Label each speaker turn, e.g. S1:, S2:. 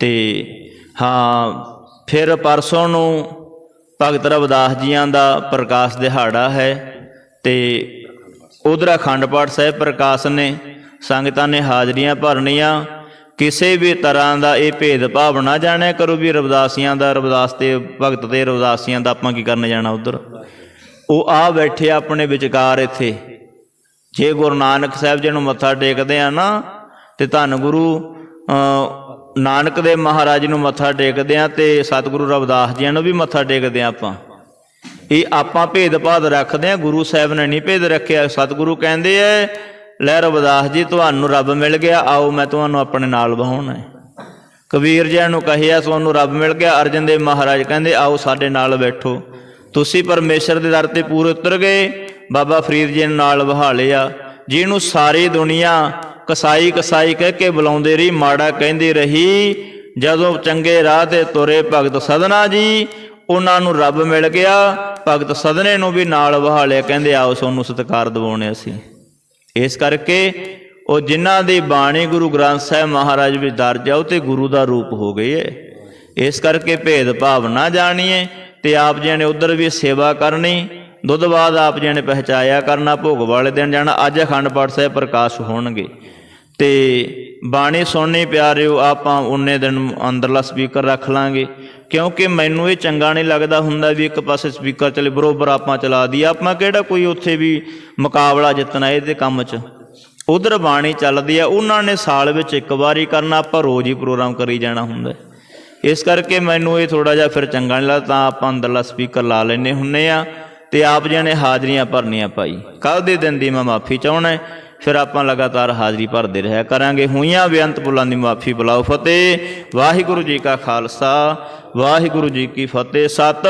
S1: ਤੇ ਹਾਂ, ਫਿਰ ਪਰਸੋਂ ਨੂੰ ਭਗਤ ਰਵਿਦਾਸ ਜੀਆਂ ਦਾ ਪ੍ਰਕਾਸ਼ ਦਿਹਾੜਾ ਹੈ ਤੇ ਉਧਰ ਅਖੰਡ ਪਾਠ ਸਾਹਿਬ ਪ੍ਰਕਾਸ਼ ਨੇ ਸੰਗਤਾਂ ਨੇ ਹਾਜ਼ਰੀਆਂ ਭਰਨੀਆਂ। ਕਿਸੇ ਵੀ ਤਰ੍ਹਾਂ ਦਾ ਇਹ ਭੇਦ ਭਾਵ ਨਾ ਜਾਣਿਆ ਕਰੋ ਵੀ ਰਵਿਦਾਸੀਆਂ ਦਾ, ਰਵਿਦਾਸ ਤੇ ਭਗਤ ਤੇ ਰਵਿਦਾਸੀਆਂ ਦਾ ਆਪਾਂ ਕੀ ਕਰਨ ਜਾਣਾ ਉਧਰ? ਉਹ ਆ ਬੈਠੇ ਆਪਣੇ ਵਿਚਕਾਰ ਇੱਥੇ। ਜੇ ਗੁਰੂ ਨਾਨਕ ਸਾਹਿਬ ਜੀ ਨੂੰ ਮੱਥਾ ਟੇਕਦੇ ਆ ਨਾ, ਤੇ ਧੰਨ ਗੁਰੂ ਨਾਨਕ ਦੇ ਮਹਾਰਾਜ ਨੂੰ ਮੱਥਾ ਟੇਕਦੇ ਆ ਤੇ ਸਤਿਗੁਰੂ ਰਵਿਦਾਸ ਜੀ ਨੂੰ ਵੀ ਮੱਥਾ ਟੇਕਦੇ ਆ ਆਪਾਂ। ਇਹ ਆਪਾਂ ਭੇਦਭਾਦ ਰੱਖਦੇ ਆ, ਗੁਰੂ ਸਾਹਿਬ ਨੇ ਨਹੀਂ ਭੇਦ ਰੱਖਿਆ। ਸਤਿਗੁਰੂ ਕਹਿੰਦੇ ਐ, ਲੈ ਰਵਿਦਾਸ ਜੀ, ਤੁਹਾਨੂੰ ਰੱਬ ਮਿਲ ਗਿਆ, ਆਓ ਮੈਂ ਤੁਹਾਨੂੰ ਆਪਣੇ ਨਾਲ ਬਹਾਉਣਾ ਕਬੀਰ ਜੀ ਨੂੰ ਕਹਿਆ, ਤੁਹਾਨੂੰ ਰੱਬ ਮਿਲ ਗਿਆ। ਅਰਜਨ ਦੇਵ ਮਹਾਰਾਜ ਕਹਿੰਦੇ, ਆਓ ਸਾਡੇ ਨਾਲ ਬੈਠੋ। ਤੁਸੀਂ ਪਰਮੇਸ਼ਰ ਦੇ ਦਰ ਤੇ ਪੂਰੇ ਉਤਰ ਗਏ। ਬਾਬਾ ਫਰੀਦ ਜੀ ਨੂੰ ਨਾਲ ਬਹਾ ਲਿਆ। ਜਿਹਨੂੰ ਸਾਰੀ ਦੁਨੀਆ ਕਸਾਈ ਕਸਾਈ ਕਹਿ ਕੇ ਬੁਲਾਉਂਦੇ ਰਹੀ, ਮਾੜਾ ਕਹਿੰਦੀ ਰਹੀ, ਜਦੋਂ ਚੰਗੇ ਰਾਹ ਤੇ ਤੁਰੇ ਭਗਤ ਸਦਨਾ ਜੀ, ਉਹਨਾਂ ਨੂੰ ਰੱਬ ਮਿਲ ਗਿਆ, ਭਗਤ ਸਦਨੇ ਨੂੰ ਵੀ ਨਾਲ ਵਹਾਲਿਆ ਕਹਿੰਦੇ ਆਓ ਸੋਨੂੰ ਸਤਿਕਾਰ ਦਿਵਾਉਣੇ ਅਸੀਂ। ਇਸ ਕਰਕੇ ਉਹ ਜਿਨ੍ਹਾਂ ਦੀ ਬਾਣੀ ਗੁਰੂ ਗ੍ਰੰਥ ਸਾਹਿਬ ਮਹਾਰਾਜ ਵਿੱਚ ਦਰਜ ਆ ਉਹ ਤੇ ਗੁਰੂ ਦਾ ਰੂਪ ਹੋ ਗਈ ਹੈ ਇਸ ਕਰਕੇ ਭੇਦ ਭਾਵ ਨਾ ਜਾਣੀਏ ਤੇ ਆਪ ਜੀ ਨੇ ਉਧਰ ਵੀ ਸੇਵਾ ਕਰਨੀ, ਦੁੱਧ ਬਾਅਦ ਆਪ ਜੀ ਨੇ ਪਹਿਚਾਇਆ ਕਰਨਾ, ਭੋਗ ਵਾਲੇ ਦਿਨ ਜਾਣਾ, ਅੱਜ ਅਖੰਡ ਪਾਠ ਸਾਹਿਬ ਪ੍ਰਕਾਸ਼ ਹੋਣਗੇ। ਤੇ ਬਾਣੀ ਸੁਣਨੀ ਪਿਆਰਿਓ, ਆਪਾਂ ਉਨੇ ਦਿਨ ਅੰਦਰਲਾ ਸਪੀਕਰ ਰੱਖ ਲਾਂਗੇ। ਕਿਉਂਕਿ ਮੈਨੂੰ ਇਹ ਚੰਗਾ ਨਹੀਂ ਲੱਗਦਾ ਹੁੰਦਾ ਵੀ ਇੱਕ ਪਾਸੇ ਸਪੀਕਰ ਚਲੇ, ਬਰੋਬਰ ਆਪਾਂ ਚਲਾ ਦੀ ਆਪਾਂ ਕਿਹੜਾ ਕੋਈ ਉੱਥੇ ਵੀ ਮੁਕਾਬਲਾ ਜਿੱਤਣਾ ਇਹਦੇ ਕੰਮ 'ਚ? ਉਧਰ ਬਾਣੀ ਚੱਲਦੀ ਆ, ਉਹਨਾਂ ਨੇ ਸਾਲ ਵਿੱਚ ਇੱਕ ਵਾਰੀ ਕਰਨਾ, ਆਪਾਂ ਰੋਜ਼ ਹੀ ਪ੍ਰੋਗਰਾਮ ਕਰੀ ਜਾਣਾ ਹੁੰਦਾ। ਇਸ ਕਰਕੇ ਮੈਨੂੰ ਇਹ ਥੋੜਾ ਜਿਹਾ ਫਿਰ ਚੰਗਾ ਨਹੀਂ ਲੱਗਦਾ, ਤਾਂ ਆਪਾਂ ਅੰਦਰਲਾ ਸਪੀਕਰ ਲਾ ਲੈਨੇ ਹੁੰਨੇ ਆ ਤੇ ਆਪ ਜੀ ਨੇ ਹਾਜ਼ਰੀਆਂ ਭਰਨੀਆਂ ਪਾਈ। ਕੱਲ ਦੇ ਦਿਨ ਦੀ ਮੈਂ ਮਾਫੀ ਚਾਹਣਾ ਫਿਰ ਆਪਾਂ ਲਗਾਤਾਰ ਹਾਜ਼ਰੀ ਭਰਦੇ ਰਿਹਾ ਕਰਾਂਗੇ ਹੋਈਆਂ ਬੇਅੰਤ ਪੁੱਲਾਂ ਦੀ ਮਾਫੀ ਬੁਲਾਓ ਫਤਿਹ। ਵਾਹਿਗੁਰੂ ਜੀ ਕਾ ਖਾਲਸਾ, ਵਾਹਿਗੁਰੂ ਜੀ ਕੀ ਫਤਿਹ। ਸਤ